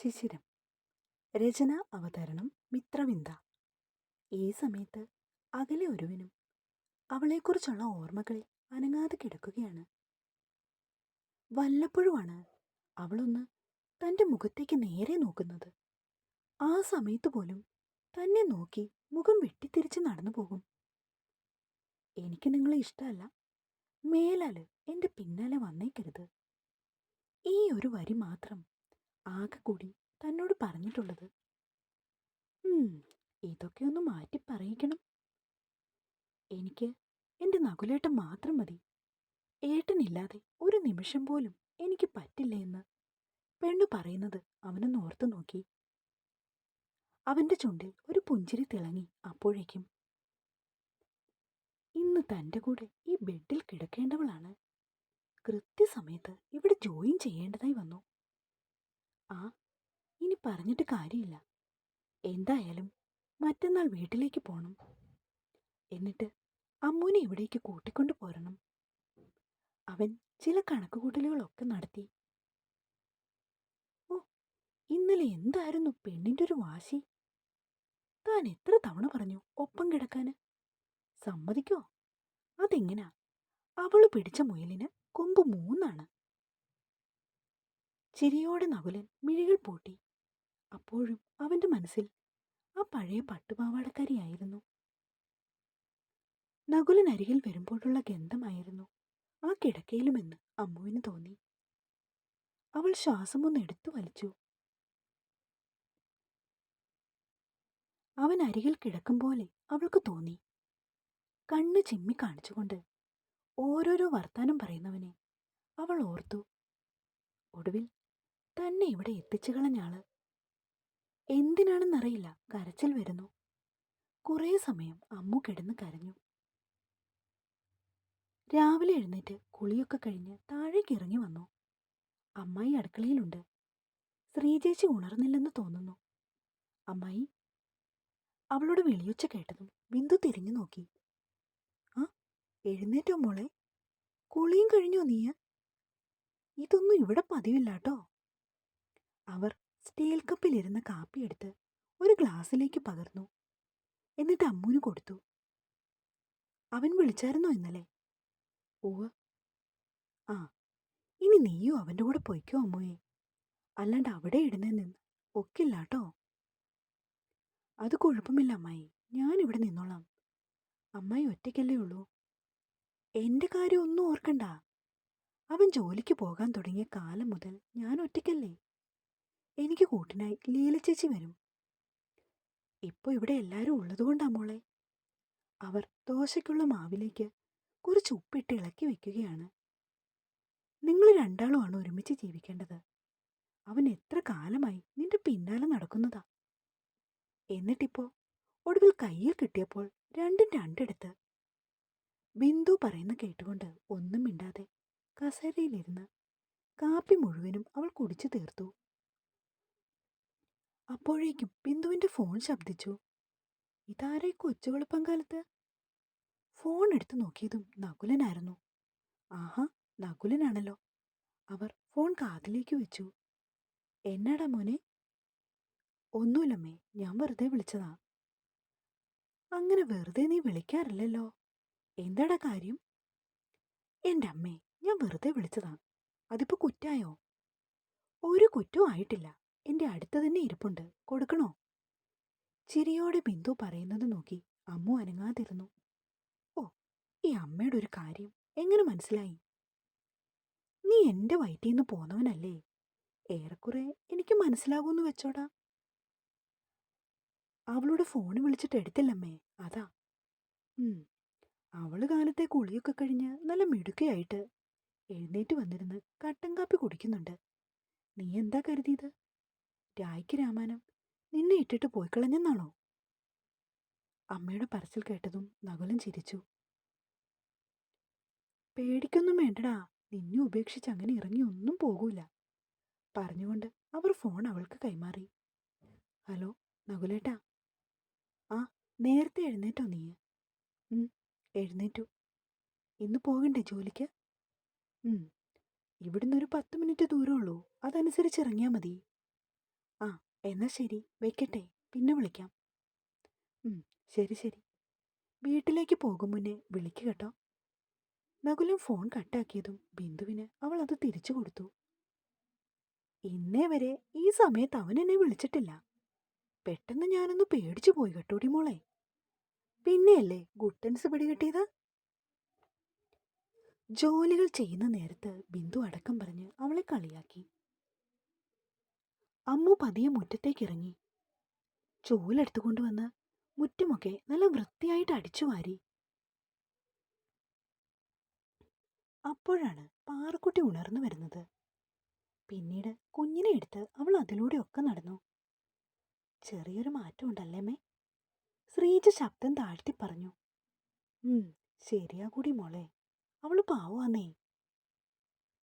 ശിശിരം. രചന അവതരണം മിത്രവിന്ദ. ഈ സമയത്ത് അകലെ ഒരുവനും അവളെക്കുറിച്ചുള്ള ഓർമ്മകളിൽ അനങ്ങാതെ കിടക്കുകയാണ്. വല്ലപ്പോഴുമാണ് അവളൊന്ന് തന്റെ മുഖത്തേക്ക് നേരെ നോക്കുന്നത്. ആ സമയത്ത് പോലും തന്നെ നോക്കി മുഖം വെട്ടിത്തിരിച്ച് നടന്നു പോകും. എനിക്ക് നിങ്ങളെ ഇഷ്ടമല്ല. മേലാൽ എന്റെ പിന്നാലെ വന്നേക്കരുത്. ഈ ഒരു വരി മാത്രം ആകെ കൂടി തന്നോട് പറഞ്ഞിട്ടുള്ളത്. ഇതൊക്കെ ഒന്ന് മാറ്റി പറയിക്കണം. എനിക്ക് എന്റെ നകുലേട്ടൻ മാത്രം മതി. ഏട്ടനില്ലാതെ ഒരു നിമിഷം പോലും എനിക്ക് പറ്റില്ല എന്ന് പെണ്ണു പറയുന്നത് അവനൊന്ന് ഓർത്തു നോക്കി. അവന്റെ ചുണ്ടിൽ ഒരു പുഞ്ചിരി തിളങ്ങി അപ്പോഴേക്കും ഇന്ന് തന്റെ കൂടെ ഈ ബെഡിൽ കിടക്കേണ്ടവളാണ്. കൃത്യസമയത്ത് ഇവിടെ ജോയിൻ ചെയ്യേണ്ടതായി വന്നു. ആ ഇനി പറഞ്ഞിട്ട് കാര്യമില്ല. എന്തായാലും മറ്റന്നാൾ വീട്ടിലേക്ക് പോണം. എന്നിട്ട് അമ്മൂനെ ഇവിടേക്ക് കൂട്ടിക്കൊണ്ടു പോരണം. അവൻ ചില കണക്കുകൂട്ടലുകളൊക്കെ നടത്തി. ഓ ഇന്നലെ എന്തായിരുന്നു പെണ്ണിന്റെ ഒരു വാശി? താൻ എത്ര തവണ പറഞ്ഞു ഒപ്പം കിടക്കാന്? സമ്മതിക്കോ? അതെങ്ങനാ? അവൾ പിടിച്ച മുയലിന് കൊമ്പ് മൂന്നാണ്. ചിരിയോടെ നകുലൻ മിഴികൾ പൂട്ടി. അപ്പോഴും അവന്റെ മനസ്സിൽ ആ പഴയ പട്ടുപാവാടക്കാരിയായിരുന്നു നകുലൻ അരികിൽ വരുമ്പോഴുള്ള ഗന്ധമായിരുന്നു ആ കിടക്കയിലുമെന്ന് അമ്മുവിന് തോന്നി. അവൾ ശ്വാസം ഒന്ന് എടുത്തു വലിച്ചു. അവൻ അരികിൽ കിടക്കും പോലെ അവൾക്ക് തോന്നി. കണ്ണ് ചിമ്മി കാണിച്ചുകൊണ്ട് ഓരോരോ വർത്താനം പറയുന്നവനെ അവൾ ഓർത്തു. ഒടുവിൽ തന്നെ ഇവിടെ എത്തിച്ചു കളഞ്ഞാൾ എന്തിനാണെന്നറിയില്ല. കരച്ചിൽ വരുന്നു. കുറേ സമയം അമ്മു കിടന്ന് കരഞ്ഞു. രാവിലെ എഴുന്നേറ്റ് കുളിയൊക്കെ കഴിഞ്ഞ് താഴേക്ക് ഇറങ്ങി വന്നു. അമ്മായി അടുക്കളയിലുണ്ട്. ശ്രീചേച്ചി ഉണർന്നില്ലെന്ന് തോന്നുന്നു. അമ്മായി അവളുടെ വിളിയൊച്ച കേട്ടതും ബിന്ദു തിരിഞ്ഞു നോക്കി. ആ എഴുന്നേറ്റോ മോളെ? കുളിയും കഴിഞ്ഞോ നീയ? ഇതൊന്നും ഇവിടെ പതിവില്ലാട്ടോ? അവർ സ്റ്റീൽ കപ്പിലിരുന്ന കാപ്പിയെടുത്ത് ഒരു ഗ്ലാസ്സിലേക്ക് പകർന്നു. എന്നിട്ട് അമ്മൂന് കൊടുത്തു. അവൻ വിളിച്ചായിരുന്നോ ഇന്നലെ? ഓവ് ആ ഇനി നീയോ അവന്റെ കൂടെ പൊയ്ക്കോ അമ്മൂയെ. അല്ലാണ്ട് അവിടെ ഇടുന്നേ നിന്ന് ഒക്കില്ലാട്ടോ. അത് കുഴപ്പമില്ല അമ്മായി. ഞാനിവിടെ നിന്നോളാം. അമ്മായി ഒറ്റയ്ക്കല്ലേ ഉള്ളൂ. എന്റെ കാര്യം ഒന്നും ഓർക്കണ്ട. അവൻ ജോലിക്ക് പോകാൻ തുടങ്ങിയ കാലം മുതൽ ഞാൻ ഒറ്റയ്ക്കല്ലേ? എനിക്ക് കൂട്ടിനായി ലീല ചേച്ചി വരും. ഇപ്പൊ ഇവിടെ എല്ലാരും ഉള്ളതുകൊണ്ടാ മോളെ. അവർ ദോശയ്ക്കുള്ള മാവിലേക്ക് കുറച്ച് ഉപ്പിട്ട് ഇളക്കി വെക്കുകയാണ്. നിങ്ങൾ രണ്ടാളുമാണ് ഒരുമിച്ച് ജീവിക്കേണ്ടത്. അവൻ എത്ര കാലമായി നിന്റെ പിന്നാലെ നടക്കുന്നതാ. എന്നിട്ടിപ്പോ ഒടുവിൽ കയ്യിൽ കിട്ടിയപ്പോൾ രണ്ടും രണ്ടെടുത്ത് ബിന്ദു പറയുന്ന കേട്ടുകൊണ്ട് ഒന്നും മിണ്ടാതെ കസേരയിലിരുന്ന് കാപ്പി മുഴുവനും അവൾ കുടിച്ചു തീർത്തു. അപ്പോഴേക്കും ബിന്ദുവിന്റെ ഫോൺ ശബ്ദിച്ചു. ഇതാരെ കൊച്ചുവെളുപ്പം കാലത്ത് ഫോൺ എടുത്തു നോക്കിയതും നകുലനായിരുന്നു. ആഹാ നകുലനാണല്ലോ. അവർ ഫോൺ കാതിലേക്ക് വെച്ചു. എന്നാടാ മോനെ? ഒന്നുമില്ലമ്മേ ഞാൻ വെറുതെ വിളിച്ചതാ. അങ്ങനെ വെറുതെ നീ വിളിക്കാറില്ലല്ലോ. എന്താടാ കാര്യം? എന്റെ അമ്മേ ഞാൻ വെറുതെ വിളിച്ചതാ. അതിപ്പോ കുറ്റായോ? ഒരു കുറ്റവും ആയിട്ടില്ല. എന്റെ അടുത്ത് തന്നെ ഇരിപ്പുണ്ട്. കൊടുക്കണോ? ചിരിയോടെ ബിന്ദു പറയുന്നത് നോക്കി അമ്മു അനങ്ങാതിരുന്നു. ഓ ഈ അമ്മയുടെ ഒരു കാര്യം എങ്ങനെ മനസ്സിലായി? നീ എന്റെ നിന്ന് പോന്നവനല്ലേ. ഏറെക്കുറെ എനിക്ക് മനസ്സിലാകുമെന്ന് വെച്ചോടാ. അവളുടെ ഫോൺ വിളിച്ചിട്ട് എടുത്തില്ലമ്മേ അതാ. അവൾ കാലത്തെ കുളിയൊക്കെ കഴിഞ്ഞ് നല്ല മിടുക്കയായിട്ട് എഴുന്നേറ്റ് വന്നിരുന്ന് കട്ടൻ കാപ്പി കുടിക്കുന്നുണ്ട്. നീ എന്താ കരുതിയത്? രായ്ക്ക് രാമാനം നിന്നെ ഇട്ടിട്ട് പോയിക്കളഞ്ഞെന്നാണോ അമ്മയുടെ പറച്ചിൽ കേട്ടതും നകുലൻ ചിരിച്ചു. പേടിക്കൊന്നും വേണ്ടടാ. നിന്നെ ഉപേക്ഷിച്ച് അങ്ങനെ ഇറങ്ങി ഒന്നും പോകൂല. പറഞ്ഞുകൊണ്ട് അവർ ഫോൺ അവൾക്ക് കൈമാറി. ഹലോ നകുലേട്ടാ. ആ നേരത്തെ എഴുന്നേറ്റോ നീ? എഴുന്നേറ്റു. ഇന്ന് പോകണ്ടേ ജോലിക്ക്? ഇവിടുന്ന് ഒരു പത്ത് മിനിറ്റ് ദൂരമുള്ളൂ അതനുസരിച്ച് ഇറങ്ങിയാൽ മതി. എന്നാ ശരി. വെക്കട്ടെ പിന്നെ വിളിക്കാം. ശരി ശരി. വീട്ടിലേക്ക് പോകും മുന്നേ വിളിക്കുക കേട്ടോ. നകുലും ഫോൺ കട്ടാക്കിയതും ബിന്ദുവിന് അവൾ അത് തിരിച്ചു കൊടുത്തു. ഇന്നേ വരെ ഈ സമയത്ത് അവൻ എന്നെ വിളിച്ചിട്ടില്ല. പെട്ടെന്ന് ഞാനൊന്ന് പേടിച്ചു പോയി കേട്ടോടി മോളെ പിന്നെയല്ലേ ഗുട്ടൻസ് പിടികിട്ടിയത് ജോലികൾ ചെയ്യുന്ന നേരത്ത് ബിന്ദു അടക്കം പറഞ്ഞ് അവളെ കളിയാക്കി. അമ്മു പതിയെ മുറ്റത്തേക്ക് ഇറങ്ങി ചൂലെടുത്തു കൊണ്ടുവന്ന് മുറ്റമൊക്കെ നല്ല വൃത്തിയായിട്ട് അടിച്ചു വാരി. അപ്പോഴാണ് പാറക്കുട്ടി ഉണർന്നു വരുന്നത്. പിന്നീട് കുഞ്ഞിനെ എടുത്ത് അവൾ അതിലൂടെയൊക്കെ നടന്നു. ചെറിയൊരു മാറ്റമുണ്ടല്ലേ മേ ശ്രീജ ശബ്ദം താഴ്ത്തി പറഞ്ഞു. ശരിയാ കൂടി മോളെ. അവൾ പാവാന്നേ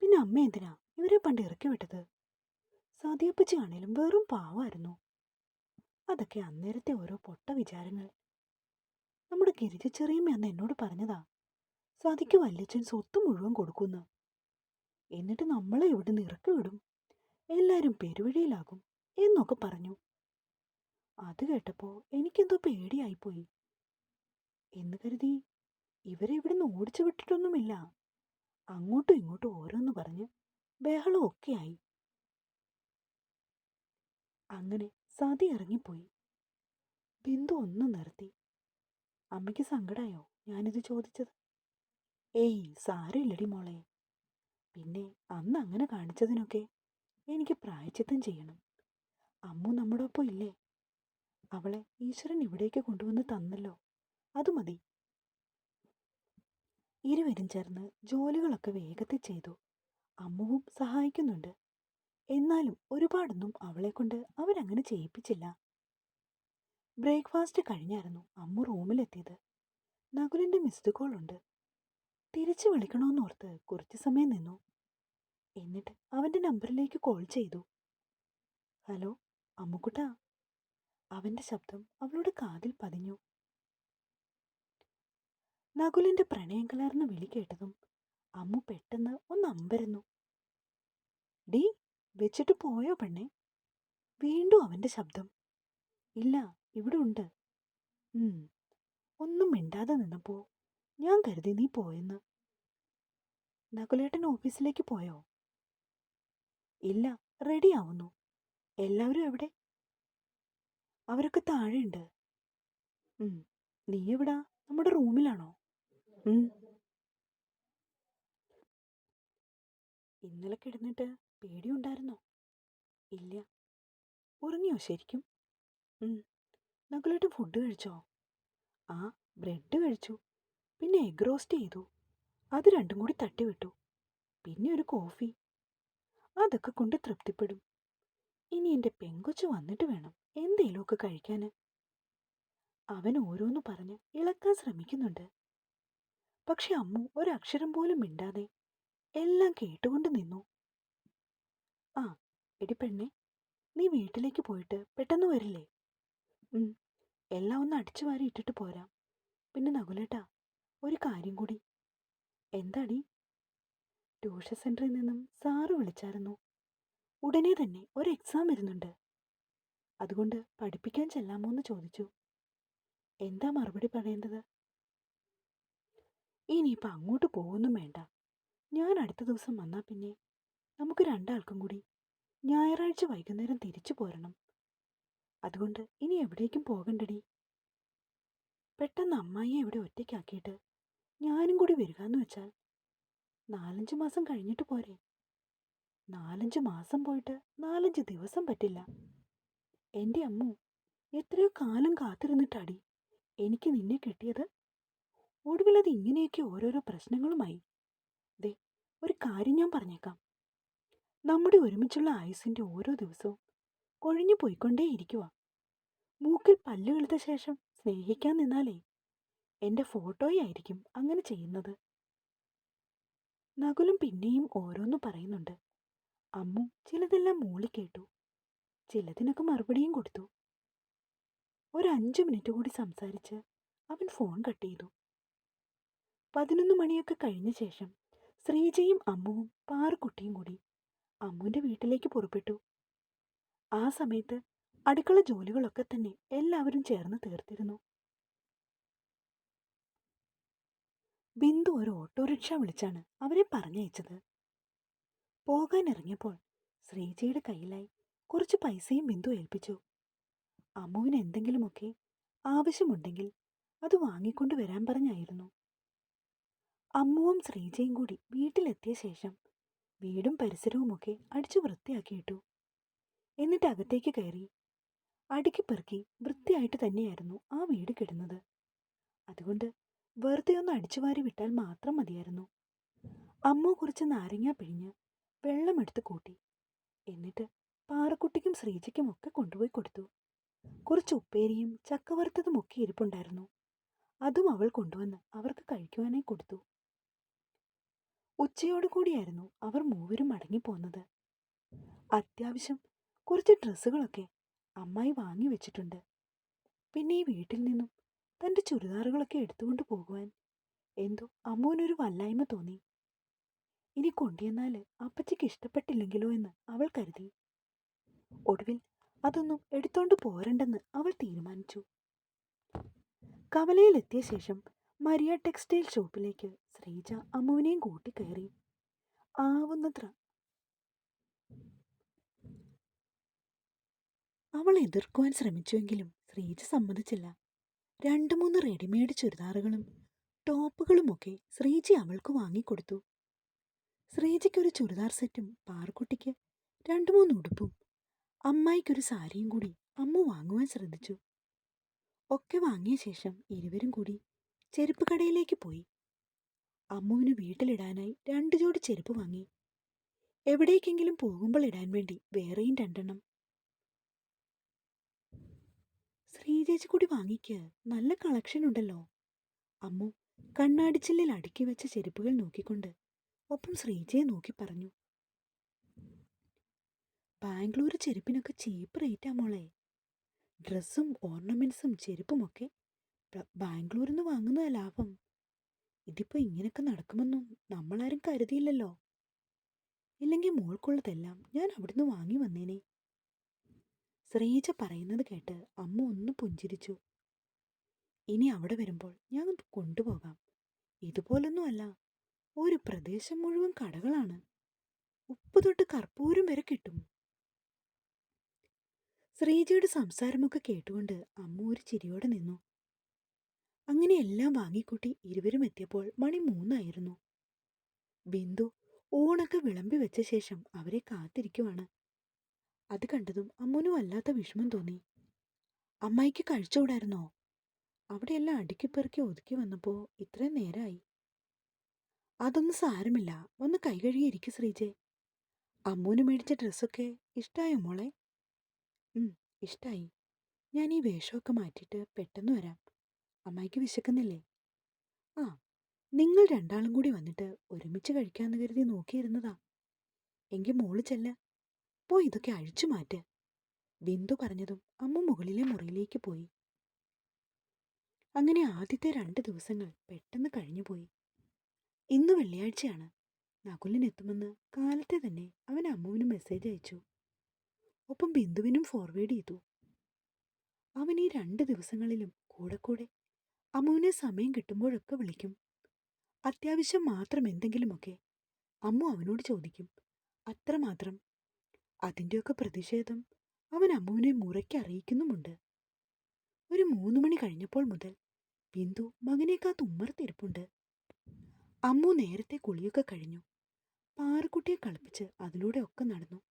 പിന്നെ അമ്മ എന്തിനാ? ഇവരെ പണ്ട് ഇറക്കി വിട്ടത്? സതിയപ്പച്ചി ആണേലും വെറും പാവായിരുന്നു. അതൊക്കെ അന്നേരത്തെ ഓരോ പൊട്ട വിചാരങ്ങൾ. നമ്മുടെ ഗിരിജ ചെറിയമ്മ അന്ന് എന്നോട് പറഞ്ഞതാ സതിക്ക് വല്യച്ഛൻ സ്വത്ത് മുഴുവൻ കൊടുക്കുന്നു. എന്നിട്ട് നമ്മളെ ഇവിടുന്ന് ഇറക്കി വിടും. എല്ലാരും പെരുവഴിയിലാകും എന്നൊക്കെ പറഞ്ഞു. അത് കേട്ടപ്പോ എനിക്കെന്തോ പേടിയായിപ്പോയി. എന്ന് കരുതി ഇവരെ ഇവിടുന്ന് ഓടിച്ചു വിട്ടിട്ടൊന്നുമില്ല. അങ്ങോട്ടും ഇങ്ങോട്ടും ഓരോന്ന് പറഞ്ഞ് ബഹളമൊക്കെ ആയി. അങ്ങനെ സതി ഇറങ്ങിപ്പോയി. ബിന്ദു ഒന്ന് നിർത്തി. അമ്മയ്ക്ക് സങ്കടമായോ ഞാനിത് ചോദിച്ചത്. ഏയ് സാരമില്ലടി മോളെ. പിന്നെ അന്ന് അങ്ങനെ കാണിച്ചതിനൊക്കെ എനിക്ക് പ്രായച്ചിത്തം ചെയ്യണം. അമ്മു നമ്മുടെ ഒപ്പം ഇല്ലേ? അവളെ ഈശ്വരൻ ഇവിടേക്ക് കൊണ്ടുവന്ന് തന്നല്ലോ. അത് മതി. ഇരുവരും ചേർന്ന് ജോലികളൊക്കെ വേഗത്തിൽ ചെയ്തു. അമ്മുവും സഹായിക്കുന്നുണ്ട്. എന്നാലും ഒരുപാടൊന്നും അവളെ കൊണ്ട് അവരങ്ങനെ ചെയ്യിപ്പിച്ചില്ല. ബ്രേക്ക്ഫാസ്റ്റ് കഴിഞ്ഞായിരുന്നു അമ്മ റൂമിലെത്തിയത്. നകുലിന്റെ മിസ്ഡ് കോൾ ഉണ്ട്. തിരിച്ചു വിളിക്കണമെന്നോർത്ത് കുറച്ചു സമയം നിന്നു. എന്നിട്ട് അവന്റെ നമ്പറിലേക്ക് കോൾ ചെയ്തു. ഹലോ അമ്മുക്കുട്ട. അവന്റെ ശബ്ദം അവളുടെ കാതിൽ പതിഞ്ഞു. നകുലിന്റെ പ്രണയം കലർന്ന വിളി കേട്ടതും അമ്മു പെട്ടെന്ന് ഒന്ന് അമ്പരന്നു. ഡീ വെച്ചിട്ട് പോയോ പെണ്ണെ? വീണ്ടും അവന്റെ ശബ്ദം. ഇല്ല ഇവിടെ ഉണ്ട്. ഒന്നും മിണ്ടാതെ നിന്നപ്പോ ഞാൻ കരുതി നീ പോയെന്ന്. നകുലേട്ടൻ ഓഫീസിലേക്ക് പോയോ? ഇല്ല റെഡി ആവുന്നു. എല്ലാവരും എവിടെ? അവരൊക്കെ താഴെയുണ്ട്. നീ എവിടാ? നമ്മുടെ റൂമിലാണോ? ഇന്നലെ കിടന്നിട്ട് പേടിയുണ്ടായിരുന്നോ? ഇല്ല. ഉറങ്ങിയോ ശരിക്കും? ഉം. ഫുഡ് കഴിച്ചോ? ആ ബ്രെഡ് കഴിച്ചു. പിന്നെ എഗ് റോസ്റ്റ് ചെയ്തു. അത് രണ്ടും കൂടി തട്ടിവിട്ടു പിന്നെ ഒരു കോഫി അതൊക്കെ കൊണ്ട് തൃപ്തിപ്പെടും. ഇനി എന്റെ പെങ്കൊച്ചു വന്നിട്ട് വേണം എന്തേലുമൊക്കെ കഴിക്കാന്. അവൻ ഓരോന്ന് പറഞ്ഞ് ഇളക്കാൻ ശ്രമിക്കുന്നുണ്ട്. പക്ഷെ അമ്മു ഒരക്ഷരം പോലും മിണ്ടാതെ എല്ലാം കേട്ടുകൊണ്ട് നിന്നു. എടി പെണ്ണെ നീ വീട്ടിലേക്ക് പോയിട്ട് പെട്ടെന്ന് വരില്ലേ? എല്ലാം ഒന്ന് അടിച്ചു വാരി ഇട്ടിട്ട് പോരാം. പിന്നെ നകുലേട്ടാ ഒരു കാര്യം കൂടി. എന്താടി? ട്യൂഷൻ സെന്ററിൽ നിന്നും സാറ് വിളിച്ചായിരുന്നു. ഉടനെ തന്നെ ഒരു എക്സാം വരുന്നുണ്ട്. അതുകൊണ്ട് പഠിപ്പിക്കാൻ ചെല്ലാമോ എന്ന് ചോദിച്ചു. എന്താ മറുപടി പറയേണ്ടത്? ഇനിയിപ്പോൾ അങ്ങോട്ട് പോകുന്നും വേണ്ട. ഞാൻ അടുത്ത ദിവസം വന്നാൽ പിന്നെ നമുക്ക് രണ്ടാൾക്കും കൂടി ഞായറാഴ്ച വൈകുന്നേരം തിരിച്ചു പോരണം. അതുകൊണ്ട് ഇനി എവിടേക്കും പോകണ്ടടി. പെട്ടെന്ന് അമ്മായിയെ ഇവിടെ ഒറ്റയ്ക്കാക്കിയിട്ട് ഞാനും കൂടി വരിക എന്ന് വെച്ചാൽ നാലഞ്ച് മാസം കഴിഞ്ഞിട്ട് പോരെ. നാലഞ്ച് മാസം പോയിട്ട് നാലഞ്ച് ദിവസം പറ്റില്ല. എന്റെ അമ്മു എത്രയോ കാലം കാത്തിരുന്നിട്ടാടി എനിക്ക് നിന്നെ കിട്ടിയത്. ഒടുവിലത് ഇങ്ങനെയൊക്കെ ഓരോരോ പ്രശ്നങ്ങളുമായി. ദേ ഒരു കാര്യം ഞാൻ പറഞ്ഞേക്കാം. നമ്മുടെ ഒരുമിച്ചുള്ള ആയുസിന്റെ ഓരോ ദിവസവും കൊഴിഞ്ഞു പോയിക്കൊണ്ടേയിരിക്കുക മൂക്കിൽ പല്ലുകളുത്ത ശേഷം സ്നേഹിക്കാൻ നിന്നാലേ എന്റെ ഫോട്ടോയായിരിക്കും അങ്ങനെ ചെയ്യുന്നത്. നകുലും പിന്നെയും ഓരോന്ന് പറയുന്നുണ്ട്. അമ്മു ചിലതെല്ലാം മൂളിക്കേട്ടു ചിലതിനൊക്കെ മറുപടിയും കൊടുത്തു. ഒരു അഞ്ചു മിനിറ്റ് കൂടി സംസാരിച്ച് അവൻ ഫോൺ കട്ട് ചെയ്തു. പതിനൊന്ന് മണിയൊക്കെ കഴിഞ്ഞ ശേഷം ശ്രീജയും അമ്മുവും പാറുക്കുട്ടിയും കൂടി അമ്മുവിന്റെ വീട്ടിലേക്ക് പുറപ്പെട്ടു. ആ സമയത്ത് അടുക്കള ജോലികളൊക്കെ തന്നെ എല്ലാവരും ചേർന്ന് തീർത്തിരുന്നു. ബിന്ദു ഒരു ഓട്ടോറിക്ഷ വിളിച്ചാണ് അവരെ പറഞ്ഞയച്ചത്. പോകാൻ ഇറങ്ങിയപ്പോൾ ശ്രീജയുടെ കയ്യിലായി കുറച്ച് പൈസയും ബിന്ദു ഏൽപ്പിച്ചു. അമ്മുവിന് എന്തെങ്കിലുമൊക്കെ ആവശ്യമുണ്ടെങ്കിൽ അത് വാങ്ങിക്കൊണ്ട് വരാൻ പറഞ്ഞായിരുന്നു. അമ്മുവും ശ്രീജയും കൂടി വീട്ടിലെത്തിയ ശേഷം വീടും പരിസരവുമൊക്കെ അടിച്ചു വൃത്തിയാക്കിയിട്ടു. എന്നിട്ട് അകത്തേക്ക് കയറി. അടുക്കി പെറുക്കി വൃത്തിയായിട്ട് തന്നെയായിരുന്നു ആ വീട് കിടന്നത്. അതുകൊണ്ട് വെറുതെ ഒന്ന് അടിച്ചുവാരി വിട്ടാൽ മാത്രം മതിയായിരുന്നു. അമ്മ കുറച്ച് നാരങ്ങ പിഴിഞ്ഞ് വെള്ളമെടുത്ത് കൂട്ടി. എന്നിട്ട് പാറക്കുട്ടിക്കും ശ്രീജയ്ക്കും ഒക്കെ കൊണ്ടുപോയി കൊടുത്തു. കുറച്ച് ഉപ്പേരിയും ചക്കവറുത്തതും ഒക്കെ ഇരിപ്പുണ്ടായിരുന്നു. അതും അവൾ കൊണ്ടുവന്ന് അവർക്ക് കഴിക്കുവാനായി കൊടുത്തു. ഉച്ചയോടുകൂടിയായിരുന്നു അവർ മൂവരും മടങ്ങിപ്പോന്നത്. അത്യാവശ്യം കുറച്ച് ഡ്രസ്സുകളൊക്കെ അമ്മായി വാങ്ങി വെച്ചിട്ടുണ്ട്. പിന്നെ ഈ വീട്ടിൽ നിന്നും തന്റെ ചുരിദാറുകളൊക്കെ എടുത്തുകൊണ്ട് പോകുവാൻ എന്തോ അമ്മുവിനൊരു വല്ലായ്മ തോന്നി. ഇനി കൊണ്ടുവന്നാൽ അപ്പച്ചയ്ക്ക് ഇഷ്ടപ്പെട്ടില്ലെങ്കിലോ എന്ന് അവൾ കരുതി. ഒടുവിൽ അതൊന്നും എടുത്തോണ്ട് പോരണ്ടെന്ന് അവൾ തീരുമാനിച്ചു. കവലയിലെത്തിയ ശേഷം മരിയ ടെക്സ്റ്റൈൽ ഷോപ്പിലേക്ക് ശ്രീജ അമ്മുവിനെയും കൂട്ടി കയറി. ആവുന്നത്ര. അവൾ എതിർക്കുവാൻ ശ്രമിച്ചുവെങ്കിലും ശ്രീജ സമ്മതിച്ചില്ല. രണ്ടു മൂന്ന് റെഡിമെയ്ഡ് ചുരിദാറുകളും ടോപ്പുകളുമൊക്കെ ശ്രീജി അവൾക്ക് വാങ്ങിക്കൊടുത്തു. ശ്രീജിക്കൊരു ചുരിദാർ സെറ്റും പാർക്കുട്ടിക്ക് രണ്ടു മൂന്ന് ഉടുപ്പും അമ്മായിക്കൊരു സാരിയും കൂടി അമ്മ വാങ്ങുവാൻ ശ്രദ്ധിച്ചു. ഒക്കെ വാങ്ങിയ ശേഷം ഇരുവരും കൂടി ചെരുപ്പ് കടയിലേക്ക് പോയി. അമ്മുവിന് വീട്ടിലിടാനായി രണ്ട് ജോഡി ചെരുപ്പ് വാങ്ങി. എവിടേക്കെങ്കിലും പോകുമ്പോൾ ഇടാൻ വേണ്ടി വേറെയും രണ്ടെണ്ണം. ശ്രീജേച്ചി കൂടി വാങ്ങിക്ക്. നല്ല കളക്ഷൻ ഉണ്ടല്ലോ. അമ്മു കണ്ണാടിച്ചില്ലിൽ അടുക്കി വെച്ച ചെരുപ്പുകൾ നോക്കിക്കൊണ്ട് ഒപ്പം ശ്രീജയെ നോക്കി പറഞ്ഞു. ബാംഗ്ലൂർ ചെരുപ്പിനൊക്കെ ചീപ്പ് റേറ്റാ മോളെ. ഡ്രസ്സും ഓർണമെന്റ്സും ചെരുപ്പുമൊക്കെ ബാംഗ്ലൂരിൽ നിന്ന് വാങ്ങുന്നതാ ലാഭം. ഇതിപ്പോ ഇങ്ങനെയൊക്കെ നടക്കുമെന്നും നമ്മളാരും കരുതിയില്ലല്ലോ. ഇല്ലെങ്കിൽ മോൾക്കുള്ളതെല്ലാം ഞാൻ അവിടുന്ന് വാങ്ങി വന്നേനെ. ശ്രീജ പറയുന്നത് കേട്ട് അമ്മ ഒന്ന് പുഞ്ചിരിച്ചു. ഇനി അവിടെ വരുമ്പോൾ ഞാൻ കൊണ്ടുപോകാം. ഇതുപോലൊന്നും അല്ല. ഒരു പ്രദേശം മുഴുവൻ കടകളാണ്. ഉപ്പ് തൊട്ട് കർപ്പൂരം വരെ കിട്ടും. ശ്രീജയുടെ സംസാരമൊക്കെ കേട്ടുകൊണ്ട് അമ്മ ഒരു ചിരിയോടെ നിന്നു. അങ്ങനെ എല്ലാം വാങ്ങിക്കൂട്ടി ഇരുവരും എത്തിയപ്പോൾ മണി മൂന്നായിരുന്നു. ബിന്ദു ഊണൊക്കെ വിളമ്പി വെച്ച ശേഷം അവരെ കാത്തിരിക്കുവാണ്. അത് കണ്ടതും അമ്മുനും വല്ലാത്ത വിഷമം തോന്നി. അമ്മായിക്ക് കഴിച്ചുകൂടായിരുന്നോ? അവിടെയെല്ലാം അടുക്കിപ്പെറുക്കി ഒതുക്കി വന്നപ്പോൾ ഇത്രയും നേരായി. അതൊന്നും സാരമില്ല. ഒന്ന് കൈ കഴുകിയിരിക്കും ശ്രീജെ. അമ്മൂന് മേടിച്ച ഡ്രസ്സൊക്കെ ഇഷ്ടായോ മോളെ? ഇഷ്ടായി. ഞാൻ ഈ വേഷമൊക്കെ മാറ്റിയിട്ട് പെട്ടെന്ന് വരാം. അമ്മായിക്ക് വിശക്കുന്നില്ലേ? ആ നിങ്ങൾ രണ്ടാളും കൂടി വന്നിട്ട് ഒരുമിച്ച് കഴിക്കാന്ന് കരുതി നോക്കിയിരുന്നതാ. എങ്കിൽ മോൾ ചെല്ല. പോയി ഇതൊക്കെ അഴിച്ചു മാറ്റ്. ബിന്ദു പറഞ്ഞതും അമ്മ മുകളിലെ മുറിയിലേക്ക് പോയി. അങ്ങനെ ആദ്യത്തെ രണ്ട് ദിവസങ്ങൾ പെട്ടെന്ന് കഴിഞ്ഞുപോയി. ഇന്ന് വെള്ളിയാഴ്ചയാണ്. നകുലിനെത്തുമെന്ന് കാലത്തെ തന്നെ അവൻ അമ്മുവിന് മെസ്സേജ് അയച്ചു. ഒപ്പം ബിന്ദുവിനും ഫോർവേഡ് ചെയ്തു. അവൻ ഈ രണ്ട് ദിവസങ്ങളിലും കൂടെ കൂടെ അമ്മുവിനെ സമയം കിട്ടുമ്പോഴൊക്കെ വിളിക്കും. അത്യാവശ്യം മാത്രം എന്തെങ്കിലുമൊക്കെ. അമ്മു അവനോട് ചോദിക്കും. അത്രമാത്രം. അതിന്റെയൊക്കെ പ്രതിഷേധം അവൻ അമ്മുവിനെ മുറയ്ക്ക് അറിയിക്കുന്നുമുണ്ട്. ഒരു മൂന്ന് മണി കഴിഞ്ഞപ്പോൾ മുതൽ ബിന്ദു മകനേക്കാ തുമ്മർത്തിരിപ്പുണ്ട് അമ്മു നേരത്തെ കുളിയൊക്കെ കഴിഞ്ഞു. പാറക്കുട്ടിയെ കളിപ്പിച്ച് അതിലൂടെ ഒക്കെ നടന്നു.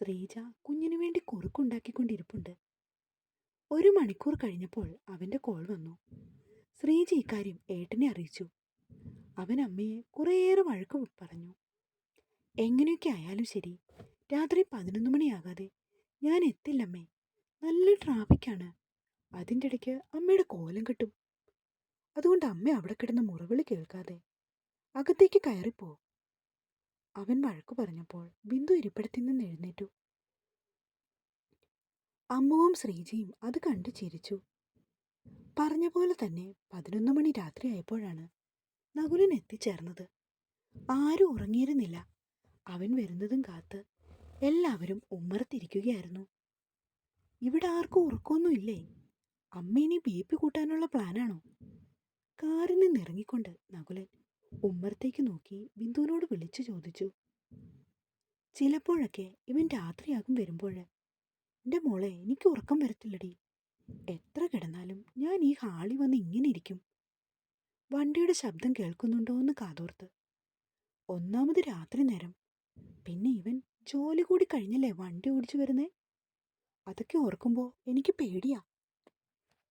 ശ്രീജ കുഞ്ഞിനു വേണ്ടി കുറുക്കുണ്ടാക്കിക്കൊണ്ടിരിപ്പുണ്ട്. ഒരു മണിക്കൂർ കഴിഞ്ഞപ്പോൾ അവന്റെ കോൾ വന്നു. ശ്രീജി ഇക്കാര്യം ഏട്ടനെ അറിയിച്ചു. അവൻ അമ്മയെ കുറേയേറെ വഴക്ക് പറഞ്ഞു. എങ്ങനെയൊക്കെ ആയാലും ശരി രാത്രി പതിനൊന്ന് മണിയാകാതെ ഞാൻ എത്തില്ലമ്മേ നല്ല ട്രാഫിക്കാണ്. അതിന്റെ ഇടയ്ക്ക് അമ്മയുടെ കോലം കിട്ടും. അതുകൊണ്ട് അമ്മ അവിടെ കിടന്ന് മുറവിളി കേൾക്കാതെ അകത്തേക്ക് കയറിപ്പോ. അവൻ വഴക്കു പറഞ്ഞപ്പോൾ ബിന്ദു ഇരിപ്പിടത്തിൽ നിന്ന് എഴുന്നേറ്റു. അമ്മുവും ശ്രീജയും അത് കണ്ടു ചിരിച്ചു. പറഞ്ഞ പോലെ തന്നെ പതിനൊന്ന് മണി രാത്രിയായപ്പോഴാണ് നകുലൻ എത്തിച്ചേർന്നത്. ആരും ഉറങ്ങിയിരുന്നില്ല. അവൻ വരുന്നതും കാത്ത് എല്ലാവരും ഉമ്മറത്തിരിക്കുകയായിരുന്നു. ഇവിടെ ആർക്കും ഉറക്കമൊന്നുമില്ലേ? അമ്മ ഇനി ബി പി കൂട്ടാനുള്ള പ്ലാനാണോ? കാറിൽ നിന്നിറങ്ങിക്കൊണ്ട് നകുലൻ ഉമ്മറത്തേക്ക് നോക്കി ബിന്ദുവിനോട് വിളിച്ചു ചോദിച്ചു. ചിലപ്പോഴൊക്കെ ഇവൻ രാത്രിയാകും വരുമ്പോൾ എന്റെ മോളെ എനിക്ക് ഉറക്കം വരത്തില്ലടി. എത്ര കിടന്നാലും ഞാൻ ഈ ഹാളി വന്ന് ഇങ്ങനെ ഇരിക്കും. വണ്ടിയുടെ ശബ്ദം കേൾക്കുന്നുണ്ടോ എന്ന് കാതോർത്ത്. ഒന്നാമത് രാത്രി നേരം. പിന്നെ ഇവൻ ജോലി കൂടി കഴിഞ്ഞല്ലേ വണ്ടി ഓടിച്ചു വരുന്നേ? അതൊക്കെ ഓർക്കുമ്പോൾ എനിക്ക് പേടിയാ.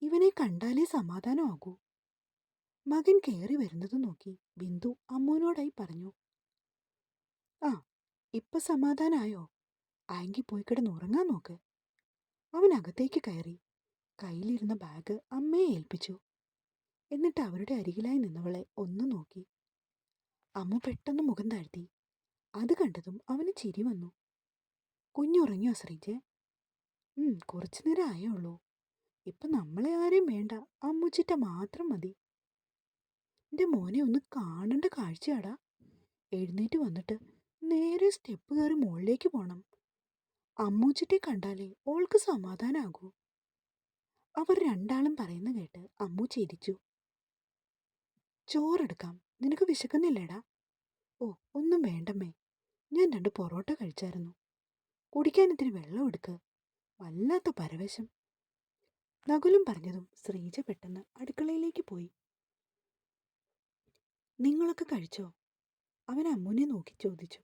ഇവനെ കണ്ടാലേ സമാധാനമാകൂ. മകൻ കയറി വരുന്നത് നോക്കി ബിന്ദു അമ്മുവിനോടായി പറഞ്ഞു. ആ ഇപ്പൊ സമാധാനായോ? ആങ്കി പോയി കിടന്ന് ഉറങ്ങാൻ നോക്ക്. അവൻ അകത്തേക്ക് കയറി. കയ്യിലിരുന്ന ബാഗ് അമ്മയെ ഏൽപ്പിച്ചു. എന്നിട്ട് അവരുടെ അരികിലായി നിന്നവളെ ഒന്ന് നോക്കി. അമ്മ പെട്ടെന്ന് മുഖം താഴ്ത്തി. അത് കണ്ടതും അവന് ചിരി വന്നു. കുഞ്ഞുറങ്ങിയോ ശ്രീജെ? കുറച്ചു നേരം ആയേ ഉള്ളൂ. ഇപ്പൊ നമ്മളെ ആരെയും വേണ്ട. അമ്മുച്ചിറ്റ മാത്രം മതി. എന്റെ മോനെ ഒന്ന് കാണണ്ട കാഴ്ചയാടാ. എഴുന്നേറ്റ് വന്നിട്ട് നേരെ സ്റ്റെപ്പ് കയറി മുകളിലേക്ക് പോണം. അമ്മൂച്ചിട്ടെ കണ്ടാലേ ഓൾക്ക് സമാധാനാകൂ. അവർ രണ്ടാളും പറയുന്ന കേട്ട് അമ്മു ചിരിച്ചു ചോറെടുക്കാം. നിനക്ക് വിശക്കുന്നില്ലേടാ? ഓ ഒന്നും വേണ്ടമ്മേ. ഞാൻ രണ്ട് പൊറോട്ട കഴിച്ചായിരുന്നു. കുടിക്കാൻ ഇത്തിരി വെള്ളം എടുക്ക്. വല്ലാത്ത പരവേശം. നകുലും പറഞ്ഞതും ശ്രീജ പെട്ടെന്ന് അടുക്കളയിലേക്ക് പോയി. നിങ്ങളൊക്കെ കഴിച്ചോ? അവൻ അമ്മുനെ നോക്കി ചോദിച്ചു.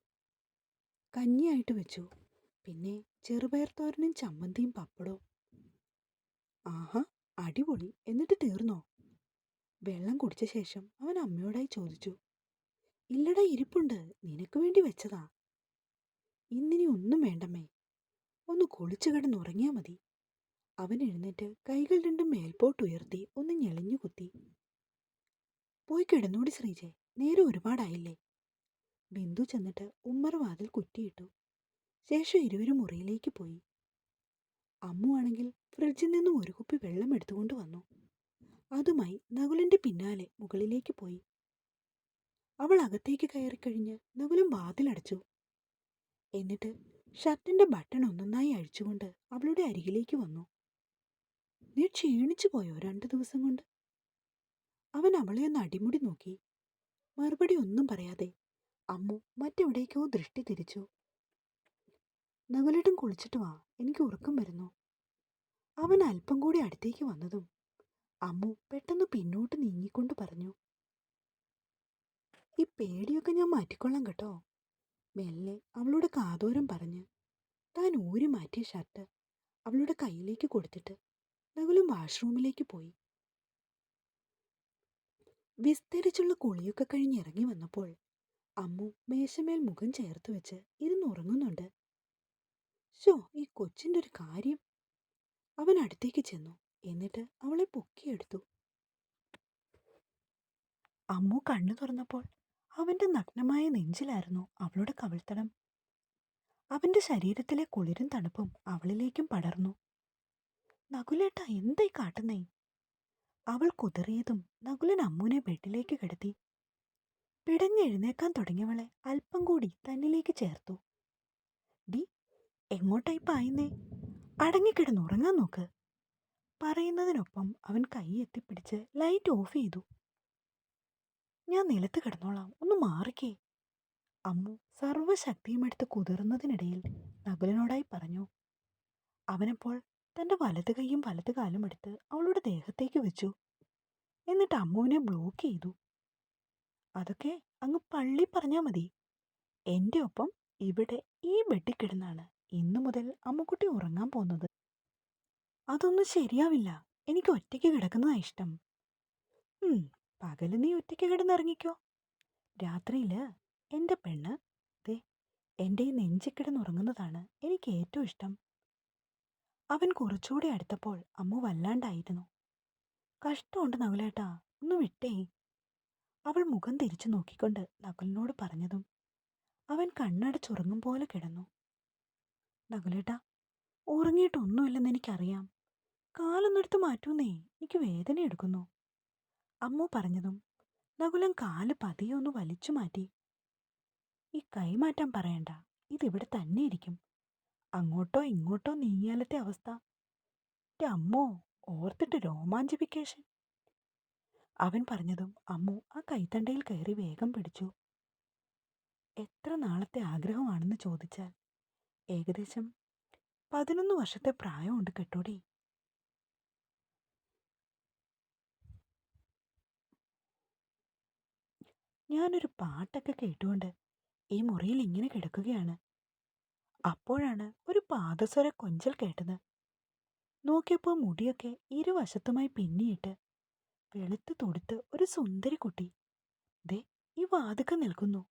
കഞ്ഞിയായിട്ട് വെച്ചു. പിന്നെ ചെറുപയർ തോരനും ചമ്മന്തിയും പപ്പടവും. ആഹാ അടിപൊളി. എന്നിട്ട് തീർന്നോ? വെള്ളം കുടിച്ച ശേഷം അവൻ അമ്മയോടായി ചോദിച്ചു ഇല്ലടാ ഇരിപ്പുണ്ട്. നിനക്ക് വേണ്ടി വെച്ചതാ. ഇന്നിനി ഒന്നും വേണ്ടമ്മേ. ഒന്ന് കുളിച്ചു കിടന്നുറങ്ങിയാ മതി. അവൻ എഴുന്നേറ്റ് കൈകൾ രണ്ടും മേൽപോട്ട് ഉയർത്തി ഒന്ന് ഞെളിഞ്ഞു കുത്തി. പോയി കിടന്നൂടി ശ്രീജെ. നേരെ ഒരുപാടായില്ലേ. ബിന്ദു ചെന്നിട്ട് ഉമ്മറ വാതിൽ കുറ്റിയിട്ടു. ശേഷം ഇരുവരും മുറിയിലേക്ക് പോയി. അമ്മു ആണെങ്കിൽ ഫ്രിഡ്ജിൽ നിന്നും ഒരു കുപ്പി വെള്ളം എടുത്തുകൊണ്ട് വന്നു. അതുമായി നകുലിന്റെ പിന്നാലെ മുകളിലേക്ക് പോയി. അവൾ അകത്തേക്ക് കയറിക്കഴിഞ്ഞ് നകുലും വാതിലടച്ചു എന്നിട്ട് ഷർട്ടിന്റെ ബട്ടൺ ഒന്നൊന്നായി അഴിച്ചുകൊണ്ട് അവളുടെ അരികിലേക്ക് വന്നു. നീ ക്ഷീണിച്ചു പോയോ രണ്ടു ദിവസം കൊണ്ട്? അവൻ അവളെ ഒന്ന് അടിമുടി നോക്കി. മറുപടി ഒന്നും പറയാതെ അമ്മു മറ്റെവിടേക്കോ ദൃഷ്ടി തിരിച്ചു. നകുലേട്ടൻ കുളിച്ചിട്ട് വാ. എനിക്ക് ഉറക്കം വരുന്നു. അവൻ അല്പം കൂടി അടുത്തേക്ക് വന്നതും അമ്മു പെട്ടെന്ന് പിന്നോട്ട് നീങ്ങിക്കൊണ്ട് പറഞ്ഞു ഈ പേടിയൊക്കെ ഞാൻ മാറ്റിക്കൊള്ളാം കേട്ടോ. മെല്ലെ അവളുടെ കാതോരം പറഞ്ഞ് താൻ ഊരി മാറ്റിയ ഷർട്ട് അവളുടെ കയ്യിലേക്ക് കൊടുത്തിട്ട് നകുലും വാഷ്റൂമിലേക്ക് പോയി. വിസ്തരിച്ചുള്ള കുളിയൊക്കെ കഴിഞ്ഞ് ഇറങ്ങി വന്നപ്പോൾ അമ്മു മേശമേൽ മുഖം ചേർത്ത് വെച്ച് ഇരുന്നുറങ്ങുന്നുണ്ട് ഷോ ഈ കൊച്ചിന്റെ ഒരു കാര്യം. അവൻ അടുത്തേക്ക് ചെന്നു. എന്നിട്ട് അവളെ പൊക്കിയെടുത്തു. അമ്മു കണ്ണു തുറന്നപ്പോൾ അവന്റെ നഗ്നമായ നെഞ്ചിലായിരുന്നു അവളുടെ കവിൾത്തടം. അവന്റെ ശരീരത്തിലെ കുളിരും തണുപ്പും അവളിലേക്കും പടർന്നു. നകുലേട്ട എന്തായി കാട്ടുന്നേ? അവൾ കുതിറിയതും നകുലൻ അമ്മുവിനെ ബെഡിലേക്ക് കിടത്തി. പിടഞ്ഞെഴുന്നേക്കാൻ തുടങ്ങിയവളെ അല്പം കൂടി തന്നിലേക്ക് ചേർത്തു. ഡി എങ്ങോട്ടായി പായുന്നേ? അടങ്ങിക്കിടന്ന് ഉറങ്ങാൻ നോക്ക്. പറയുന്നതിനൊപ്പം അവൻ കൈ എത്തിപ്പിടിച്ച് ലൈറ്റ് ഓഫ് ചെയ്തു. ഞാൻ നിലത്ത് കിടന്നോളാം ഒന്ന് മാറിക്കേ. അമ്മു സർവശക്തിയും എടുത്ത് കുതിർന്നതിനിടയിൽ നകുലനോടായി പറഞ്ഞു അവനപ്പോൾ തന്റെ വലത് കൈയും വലത് കാലും എടുത്ത് അവളുടെ ദേഹത്തേക്ക് വെച്ചു. എന്നിട്ട് അമ്മുവിനെ ബ്ലോക്ക് ചെയ്തു. അതൊക്കെ അങ്ങ് പള്ളി പറഞ്ഞാൽ മതി. എന്റെ ഒപ്പം ഇവിടെ ഈ ബെഡിൽ കിടന്നാണ്. ഇന്നു മുതൽ അമ്മുക്കുട്ടി ഉറങ്ങാൻ പോകുന്നത്. അതൊന്നും ശരിയാവില്ല. എനിക്ക് ഒറ്റയ്ക്ക് കിടക്കുന്നതാ ഇഷ്ടം. പകൽ നീ ഒറ്റയ്ക്ക് കിടന്നിറങ്ങിക്കോ. രാത്രിയിൽ എന്റെ പെണ്ണ് ദേ എന്റെ ഈ നെഞ്ചി കിടന്നുറങ്ങുന്നതാണ് എനിക്ക് ഏറ്റവും ഇഷ്ടം. അവൻ കുറച്ചുകൂടി അടുത്തപ്പോൾ അമ്മ വല്ലാണ്ടായിരുന്നു. കഷ്ടമുണ്ട് നകുലേട്ടാ ഒന്ന് വിട്ടേ. അവൾ മുഖം തിരിച്ചു നോക്കിക്കൊണ്ട് നകുലിനോട് പറഞ്ഞതും അവൻ കണ്ണടച്ചുറങ്ങും പോലെ കിടന്നു. നകുലേട്ടാ ഉറങ്ങിയിട്ടൊന്നുമില്ലെന്ന് എനിക്കറിയാം. കാലൊന്നെടുത്ത് മാറ്റൂന്നേ എനിക്ക് വേദന എടുക്കുന്നു. അമ്മു പറഞ്ഞതും നകുലൻ കാൽ പതിയെ ഒന്ന് വലിച്ചു മാറ്റി. ഈ കൈ മാറ്റാൻ പറയണ്ട. ഇതിവിടെ തന്നെ ഇരിക്കും അങ്ങോട്ടോ ഇങ്ങോട്ടോ നീങ്ങിയാലത്തെ അവസ്ഥ. അമ്മോ ഓർത്തിട്ട് രോമാഞ്ചിഫിക്കേഷൻ അവൻ പറഞ്ഞതും അമ്മു ആ കൈത്തണ്ടയിൽ കയറി വേഗം പിടിച്ചു. എത്ര നാളത്തെ ആഗ്രഹമാണെന്ന് ചോദിച്ചാൽ ഏകദേശം പതിനൊന്ന് വർഷത്തെ പ്രായമുണ്ട് കെട്ടോടി. ഞാനൊരു പാട്ടൊക്കെ കേട്ടുകൊണ്ട് ഈ മുറിയിൽ ഇങ്ങനെ കിടക്കുകയാണ്. അപ്പോഴാണ് ഒരു പാദസ്വര കൊഞ്ചൽ കേട്ടത്. നോക്കിയപ്പോൾ മുടിയൊക്കെ ഇരുവശത്തുമായി പിന്നിയിട്ട് വെളുത്ത് തുടുത്ത് ഒരു സുന്ദരി കുട്ടി. ദേ ഈ വാതുക്ക നിൽക്കുന്നു.